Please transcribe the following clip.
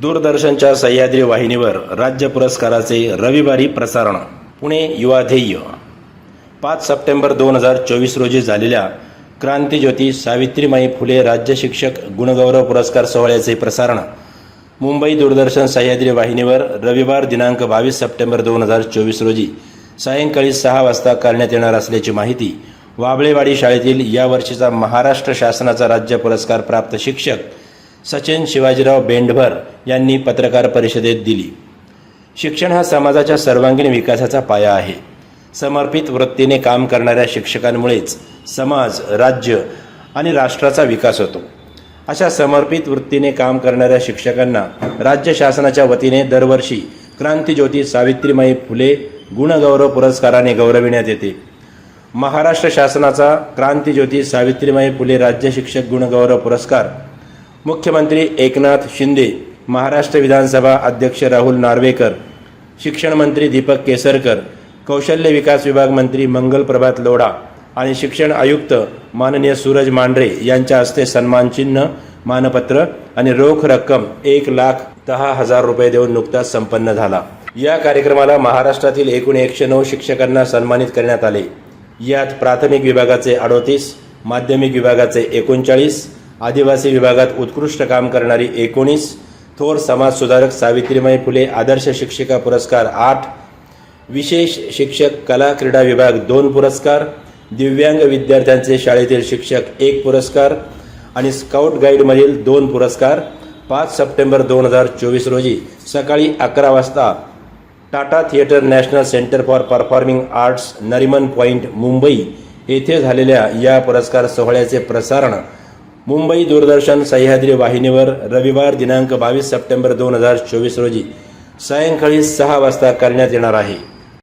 दूरदर्शनच्या सह्याद्री वाहिनीवर राज्य पुरस्काराचे रविवारी प्रसारण पुणे युवा ध्येय. पाच सप्टेंबर दोन हजार चोवीस रोजी झालेल्या क्रांतीज्योती सावित्रीमाई फुले राज्य शिक्षक गुणगौरव पुरस्कार सोहळ्याचे प्रसारण मुंबई दूरदर्शन सह्याद्री वाहिनीवर रविवार दिनांक बावीस सप्टेंबर दोन हजार चोवीस रोजी सायंकाळी सहा वाजता करण्यात येणार असल्याची माहिती वाबळेवाडी शाळेतील या वर्षीचा महाराष्ट्र शासनाचा राज्य पुरस्कार प्राप्त शिक्षक सचिन शिवाजीराव बेंडभर यांनी पत्रकार परिषदेत दिली. शिक्षण हा समाजाच्या सर्वांगीण विकासाचा पाया आहे. समर्पित वृत्तीने काम करणाऱ्या शिक्षकांमुळेच समाज राज्य आणि राष्ट्राचा विकास होतो. अशा समर्पित वृत्तीने काम करणाऱ्या शिक्षकांना राज्य शासनाच्या वतीने दरवर्षी क्रांतीज्योती सावित्रीमाई फुले गुणगौरव पुरस्काराने गौरविण्यात येते. महाराष्ट्र शासनाचा क्रांतीज्योती सावित्रीमाई फुले राज्य शिक्षक गुणगौरव पुरस्कार मुख्यमंत्री एकनाथ शिंदे महाराष्ट्र विधानसभा अध्यक्ष राहुल नार्वेकर शिक्षण मंत्री दीपक केसरकर कौशल्य विकास विभाग मंत्री मंगल प्रभात लोढा आणि शिक्षण आयुक्त माननीय सूरज मांढरे यांच्या हस्ते सन्मानचिन्ह मानपत्र आणि रोख रक्कम एक लाख दहा हजार रुपये देऊन नुकताच संपन्न झाला. या कार्यक्रमाला महाराष्ट्रातील एकूण एकशे नऊ शिक्षकांना सन्मानित करण्यात आले. यात प्राथमिक विभागाचे अडोतीस माध्यमिक विभागाचे एकोणचाळीस आदिवासी विभागात उत्कृष्ट काम करणारी एकोणीस थोर समाजसुधारक सावित्रीमाई फुले आदर्श शिक्षिका पुरस्कार आठ विशेष शिक्षक कला क्रीडा विभाग दोन पुरस्कार दिव्यांग विद्यार्थ्यांचे शाळेतील शिक्षक एक पुरस्कार आणि स्काउट गाईडमधील दोन पुरस्कार पाच सप्टेंबर दोन हजार चोवीस रोजी सकाळी अकरा वाजता Tata theatre national centre for performing arts Nariman point Mumbai येथे झालेल्या या पुरस्कार सोहळ्याचे प्रसारण मुंबई दूरदर्शन सह्याद्री वाहिनीवर रविवार दिनांक बावीस सप्टेंबर दोन हजार चोवीस रोजी सायंकाळी सहा वाजता करण्यात येणार आहे.